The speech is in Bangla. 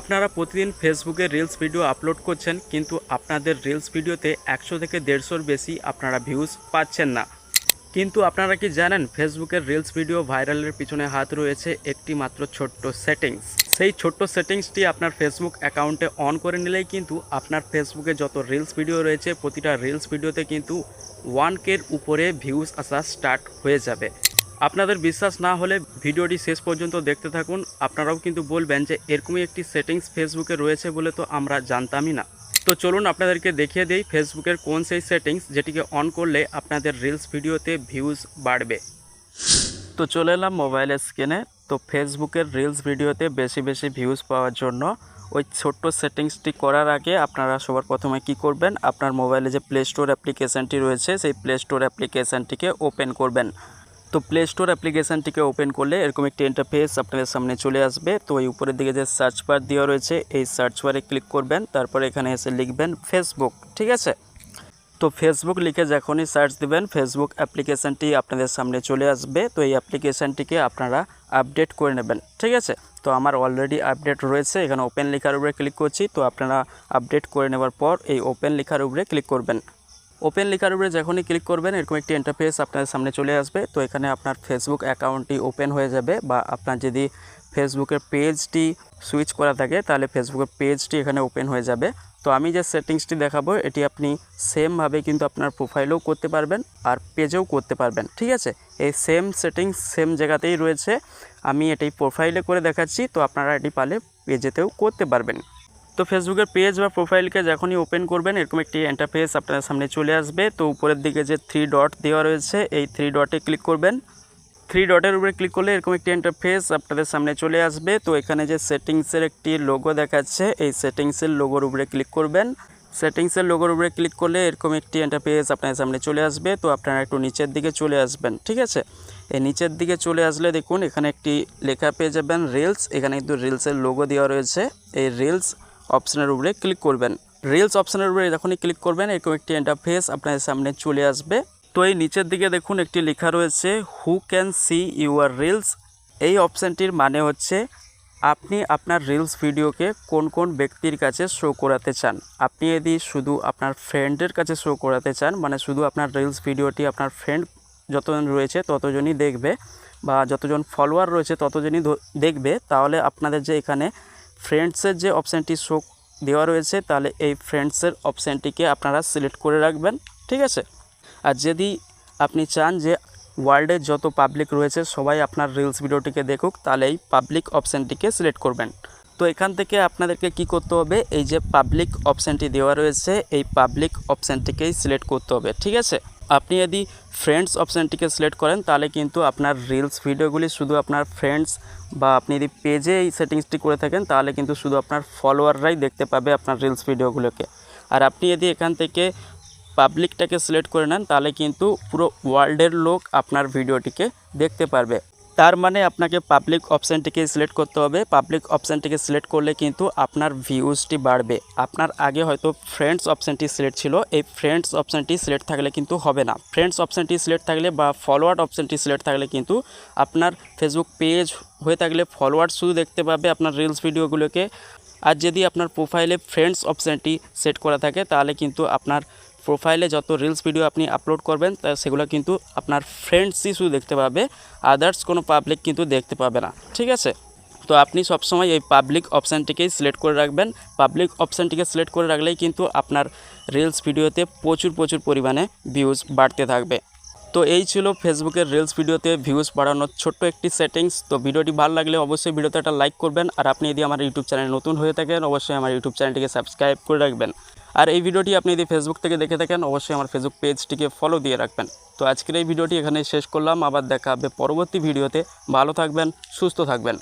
আপনারা প্রতিদিন ফেসবুকে রিলস ভিডিও আপলোড করছেন, কিন্তু আপনাদের রিলস ভিডিওতে একশো থেকে দেড়শোর বেশি আপনারা ভিউজ পাচ্ছেন না। কিন্তু আপনারা কি জানেন, ফেসবুকের রিলস ভিডিও ভাইরালের পিছনে হাত রয়েছে একটি মাত্র ছোট্ট সেটিংস সেই ছোট্ট সেটিংসটি আপনার ফেসবুক অ্যাকাউন্টে অন করে নিলেই কিন্তু আপনার ফেসবুকে যত রিলস ভিডিও রয়েছে, প্রতিটা রিলস ভিডিওতে কিন্তু ওয়ান কের উপরে ভিউজ আসা স্টার্ট হয়ে যাবে। আপনাদের বিশ্বাস না হলে ভিডিওটি শেষ পর্যন্ত দেখতে থাকুন। আপনারাও কিন্তু বলবেন যে এরকমই একটি সেটিংস ফেসবুকে রয়েছে বলে তো আমরা জানতামই না। তো চলুন আপনাদেরকে দেখিয়ে দিই ফেসবুকের কোন সেই সেটিংস যেটিকে অন করলে আপনাদের রিলস ভিডিওতে ভিউজ বাড়বে। তো চলে এলাম মোবাইলের স্ক্রিনে। তো ফেসবুকের রিলস ভিডিওতে বেশি বেশি ভিউজ পাওয়ার জন্য ওই ছোট্ট সেটিংসটি করার আগে আপনারা সবার প্রথমে কি করবেন? আপনার মোবাইলে যে প্লে স্টোর অ্যাপ্লিকেশানটি রয়েছে, সেই প্লে স্টোর অ্যাপ্লিকেশানটিকে ওপেন করবেন। তো প্লে স্টোর অ্যাপ্লিকেশানটিকে ওপেন করলে এরকম একটি ইন্টারফেস আপনাদের সামনে চলে আসবে। তো এই উপরের দিকে যে সার্চ বার দেওয়া রয়েছে, এই সার্চ বারে ক্লিক করবেন, তারপরে এখানে এসে লিখবেন ফেসবুক ঠিক আছে? তো ফেসবুক লিখে যখনই সার্চ দিবেন ফেসবুক অ্যাপ্লিকেশানটি আপনাদের সামনে চলে আসবে। তো এই অ্যাপ্লিকেশানটিকে আপনারা আপডেট করে নেবেন, ঠিক আছে? তো আমার অলরেডি আপডেট রয়েছে, এখানে ওপেন লেখার উপরে ক্লিক করছি। তো আপনারা আপডেট করে নেওয়ার পর এই ওপেন লেখার উপরে ক্লিক করবেন। ওপেন লেখার উপরে যখনই ক্লিক করবেন, এরকম একটি ইন্টারফেস আপনাদের সামনে চলে আসবে। তো এখানে আপনার ফেসবুক অ্যাকাউন্টটি ওপেন হয়ে যাবে বা আপনার যদি ফেসবুকের পেজটি সুইচ করা থাকে, তাহলে ফেসবুকের পেজটি এখানে ওপেন হয়ে যাবে। তো আমি যে সেটিংসটি দেখাবো, এটি আপনি সেমভাবে কিন্তু আপনার প্রোফাইলেও করতে পারবেন আর পেজেও করতে পারবেন, ঠিক আছে? এই সেম সেটিংস সেম জায়গাতেই রয়েছে। আমি এটি প্রোফাইলে করে দেখাচ্ছি, তো আপনারা এটি পালে পেজেতেও করতে পারবেন। তো ফেসবুকের পেজ বা প্রোফাইলকে যখনই ওপেন করবেন, এরকম একটি ইন্টারফেস আপনার সামনে চলে আসবে। তো উপরের দিকে যে থ্রি ডট দেওয়া রয়েছে, এই থ্রি ডটে ক্লিক করবেন। থ্রি ডটের উপরে ক্লিক করলে এরকম একটি ইন্টারফেস আপনাদের সামনে চলে আসবে। তো এখানে যে সেটিংসের একটি লোগো দেখাচ্ছে, এই সেটিংসের লোগোর উপরে ক্লিক করবেন। সেটিংসের লোগোর উপরে ক্লিক করলে এরকম একটি ইন্টারফেস আপনাদের সামনে চলে আসবে। তো আপনারা একটু নিচের দিকে চলে আসবেন, ঠিক আছে? এই নিচের দিকে চলে আসলে দেখুন, এখানে একটি লেখা পেয়ে যাবেন রিলস এখানে কিন্তু রিলসের লোগো দেওয়া রয়েছে। এই রিলস অপশানের উপরে ক্লিক করবেন। রিলস অপশানের উপরে যখনই ক্লিক করবেন, এরকম একটি ইন্টারফেস আপনাদের সামনে চলে আসবে। তো এই নিচের দিকে দেখুন, একটি লেখা রয়েছে who can see your reels এই অপশানটির মানে হচ্ছে, আপনি আপনার রিলস ভিডিওকে কোন কোন ব্যক্তির কাছে শো করাতে চান? আপনি যদি শুধু আপনার ফ্রেন্ডের কাছে শো করাতে চান মানে শুধু আপনার রিলস ভিডিওটি আপনার ফ্রেন্ড যতজন রয়েছে ততজনই দেখবে, বা যতজন ফলোয়ার রয়েছে ততজনই দেখবে, তাহলে আপনাদের যে এখানে ফ্রেন্ডসের যে অপশানটি শো দেওয়া রয়েছে, তাহলে এই ফ্রেন্ডসের অপশানটিকে আপনারা সিলেক্ট করে রাখবেন, ঠিক আছে? আর যদি আপনি চান যে ওয়ার্ল্ডের যত পাবলিক রয়েছে, সবাই আপনার রিলস ভিডিওটিকে দেখুক, তাহলে এই পাবলিক অপশানটিকে সিলেক্ট করবেন। তো এখান থেকে আপনাদেরকে কি করতে হবে? এই যে পাবলিক অপশানটি দেওয়া রয়েছে, এই পাবলিক অপশানটিকেই সিলেক্ট করতে হবে, ঠিক আছে? আপনি যদি ফ্রেন্ডস অপশানটিকে সিলেক্ট করেন, তাহলে কিন্তু আপনার রিলস ভিডিওগুলি শুধু আপনার ফ্রেন্ডস বা আপনি যদি পেজে এই সেটিংসটি করে থাকেন, তাহলে কিন্তু শুধু আপনার ফলোয়াররাই দেখতে পাবে আপনার রিলস ভিডিওগুলোকে আর আপনি যদি এখান থেকে পাবলিকটাকে সিলেক্ট করে নেন, তাহলে কিন্তু পুরো ওয়ার্ল্ডের লোক আপনার ভিডিওটিকে দেখতে পারবে। তার মানে আপনাকে পাবলিক অপশানটিকে সিলেক্ট করতে হবে। পাবলিক অপশানটিকে সিলেক্ট করলে কিন্তু আপনার ভিউজটি বাড়বে। আপনার আগে হয়তো ফ্রেন্ডস অপশানটি সিলেক্ট ছিল। এই ফ্রেন্ডস অপশানটি সিলেক্ট থাকলে কিন্তু হবে না। ফ্রেন্ডস অপশানটি সিলেক্ট থাকলে বা ফলোয়ার্ড অপশানটি সিলেক্ট থাকলে কিন্তু আপনার ফেসবুক পেজ হয়ে থাকলে ফলোয়ার্ড শুধু দেখতে পাবে আপনার রিলস ভিডিওগুলোকে আর যদি আপনার প্রোফাইলে ফ্রেন্ডস অপশানটি সেট করা থাকে, তাহলে কিন্তু আপনার প্রোফাইলে যত রিলস ভিডিও আপনি আপলোড করবেন, তা সেগুলো কিন্তু আপনার ফ্রেন্ডসই শুধু দেখতে পাবে আদার্স কোনো পাবলিক কিন্তু দেখতে পাবে না। ঠিক আছে? তো আপনি সবসময় এই পাবলিক অপশানটিকেই সিলেক্ট করে রাখবেন। পাবলিক অপশানটিকে সিলেক্ট করে রাখলেই কিন্তু আপনার রিলস ভিডিওতে প্রচুর প্রচুর পরিমাণে ভিউজ বাড়তে থাকবে। তো এই ছিল ফেসবুকের রিলস ভিডিওতে ভিউজ বাড়ানোর ছোট্ট একটি সেটিংস তো ভিডিওটি ভালো লাগলে অবশ্যই ভিডিওতে একটা লাইক করবেন। আর আপনি যদি আমার ইউটিউব চ্যানেল নতুন হয়ে থাকেন, অবশ্যই আমার ইউটিউব চ্যানেলটিকে সাবস্ক্রাইব করে রাখবেন। আর এই ভিডিওটি আপনি যদি ফেসবুক থেকে দেখে থাকেন, অবশ্যই আমার ফেসবুক পেজটিকে ফলো দিয়ে রাখবেন। তো আজকের এই ভিডিওটি এখানে শেষ করলাম। আবার দেখা হবে পরবর্তী ভিডিওতে। ভালো থাকবেন, সুস্থ থাকবেন।